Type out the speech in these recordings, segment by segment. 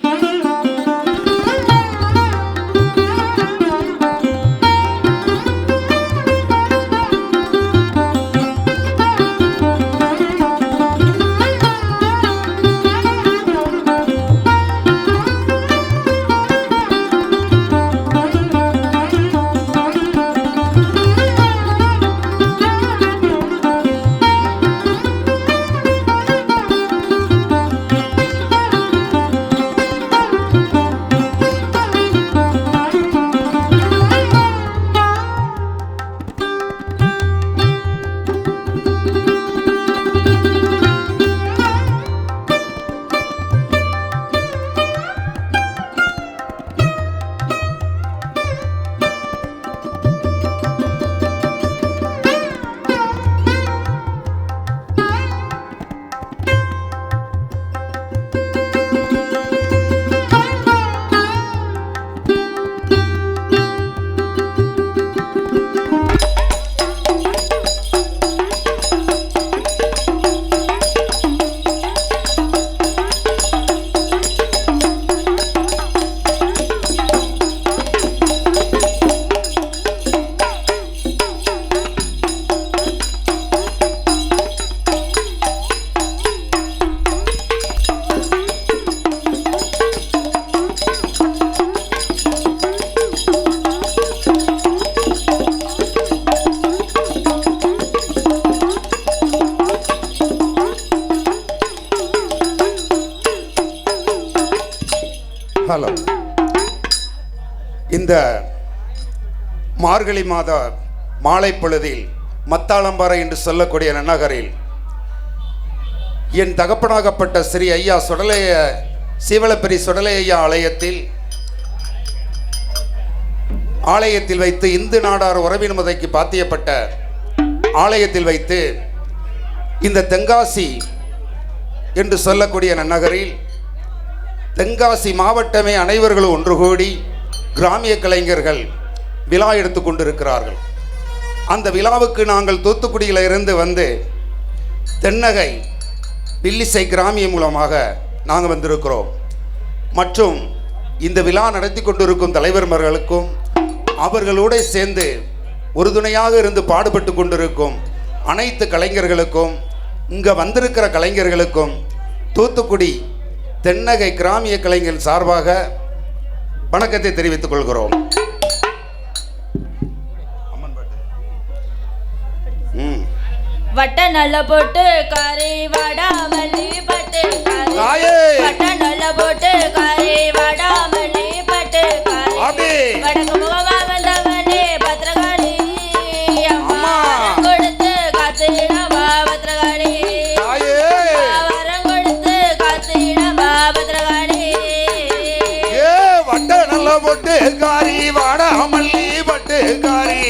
Thank you. Hello. இந்த மார்கழி மாத மாலை பொழுதில் மத்தாளம்பாறை என்று சொல்லக்கூடிய நன்னகரில் என் தகப்பனாகப்பட்ட ஸ்ரீ ஐயா சுடலைய சீவலப்பெரி சுடலையா ஆலயத்தில் ஆலயத்தில் வைத்து இந்து நாடார் உறவின் முதைக்கு பாத்தியப்பட்ட ஆலயத்தில் வைத்து இந்த தென்காசி என்று சொல்லக்கூடிய நன்னகரில் தென்காசி மாவட்டமே அனைவர்களும் ஒன்று கூடி கிராமிய கலைஞர்கள் விழா எடுத்து கொண்டிருக்கிறார்கள். அந்த விழாவுக்கு நாங்கள் தூத்துக்குடியில் இருந்து வந்து தென்னகை வில்லிசை கிராமியம் மூலமாக நாங்கள் வந்திருக்கிறோம். மற்றும் இந்த விழா நடத்தி கொண்டிருக்கும் தலைவர்மர்களுக்கும் அவர்களோடு சேர்ந்து உறுதுணையாக இருந்து பாடுபட்டு கொண்டிருக்கும் அனைத்து கலைஞர்களுக்கும் இங்கே வந்திருக்கிற கலைஞர்களுக்கும் தூத்துக்குடி தென்னகை கிராமிய கலைஞர் சார்பாக வணக்கத்தை தெரிவித்துக் கொள்கிறோம். வட்ட நல்ல போட்டு கறி வடாமல்லி போட்டு பொட்டு காரி வாடா பட்டு காரி.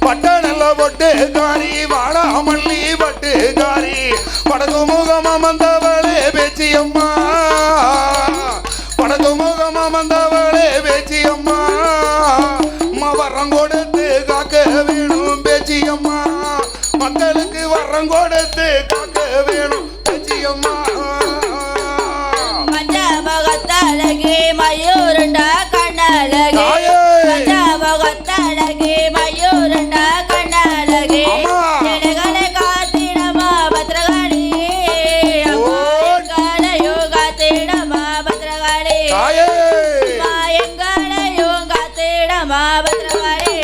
வட்ட நல்ல பொட்டு காரி வாடா பட்டு காரி. வடக்கு முகம் அமர்ந்தவளே பேச்சியம்மா. வடக்கு முகம் அமர்ந்தவளே பேச்சியம்மா. வரம் கொடுத்து காக்க வேணும் பேச்சியம்மா. மக்களுக்கு வரம் காத்திடமா பத்ரகாளி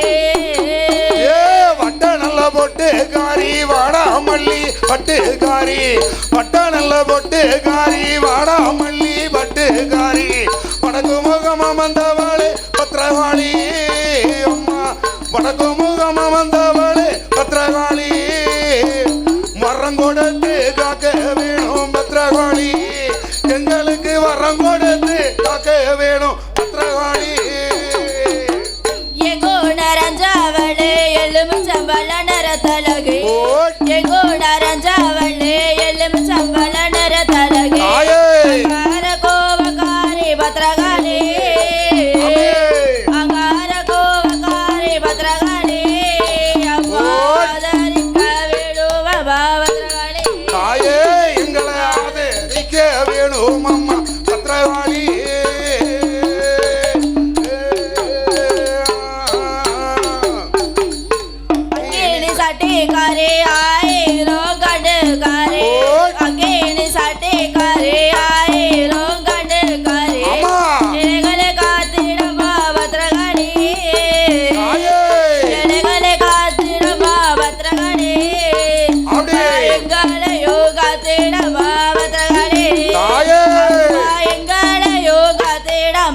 ஏ வட்ட நல்ல பொட்டு காரி வாடா மல்லி பட்டு காரி. வட்ட நல்ல பொட்டு காரி வாடா மல்லி பட்டு காரி. வடக்கு முகம் அமர்ந்தவளே பத்திரகாளி அம்மா. வடக்கு முகம் அமர்ந்தவளே பத்திரகாளி வரம் கொடுத்து காக்க வேணும் பத்திரகாளி எங்களுக்கு வரம் கொடுத்து காக்க வேணும்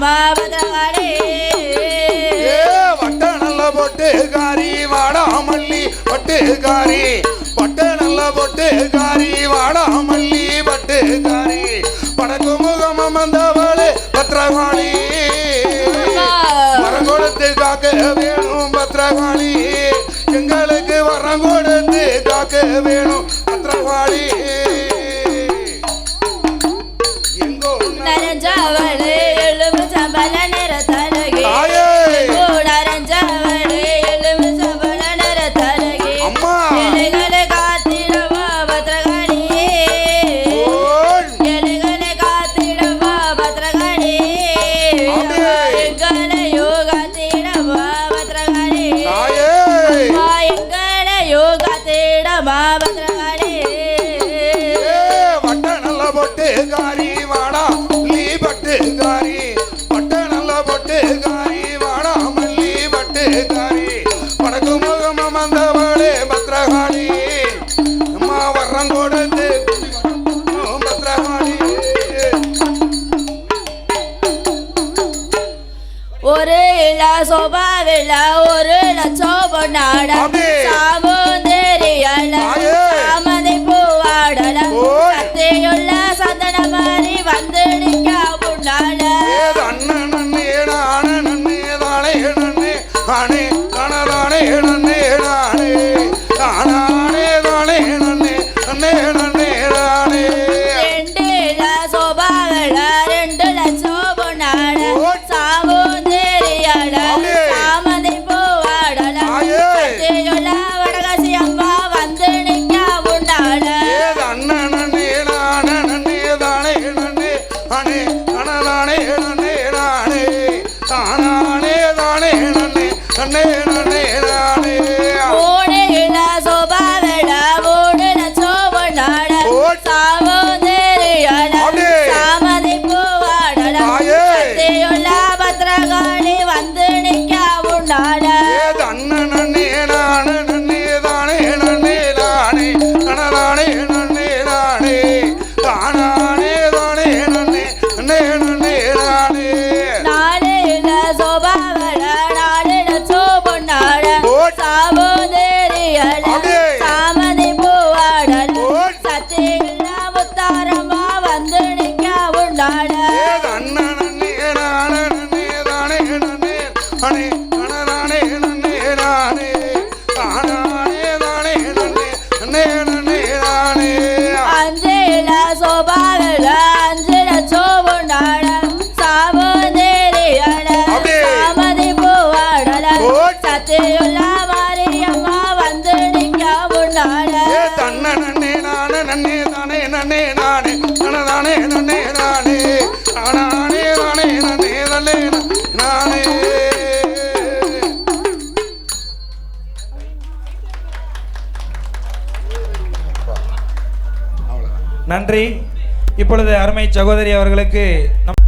பகவதவரே வட்ட நல்ல பொட்டுக்காரி வாடாமல்லி பட்டுக்காரி பட்ட நல்ல பொட்டுக்காரி வாடாமல்லி பட்டுக்காரி படக்கு முகமம் வந்தவளே பத்திரகாளி மரங்கொடுத்து காக்க வேணும் பத்திரகாளி எங்களுக்கு வரம் காக்க வேணும் பத்திரகாளி ஒரு இள சோபாவில ஒரு. சாமுந்தேரியல அம்மே. சாமதி பூவாடல தாயே. சத்தையுள்ள பத்திரகாளி வந்து நிக்க ஏது அண்ணன் நன்னே நானே நானே நானே நானே. நன்றி. இப்பொழுது அருமை சகோதரி அவர்களுக்கு நம்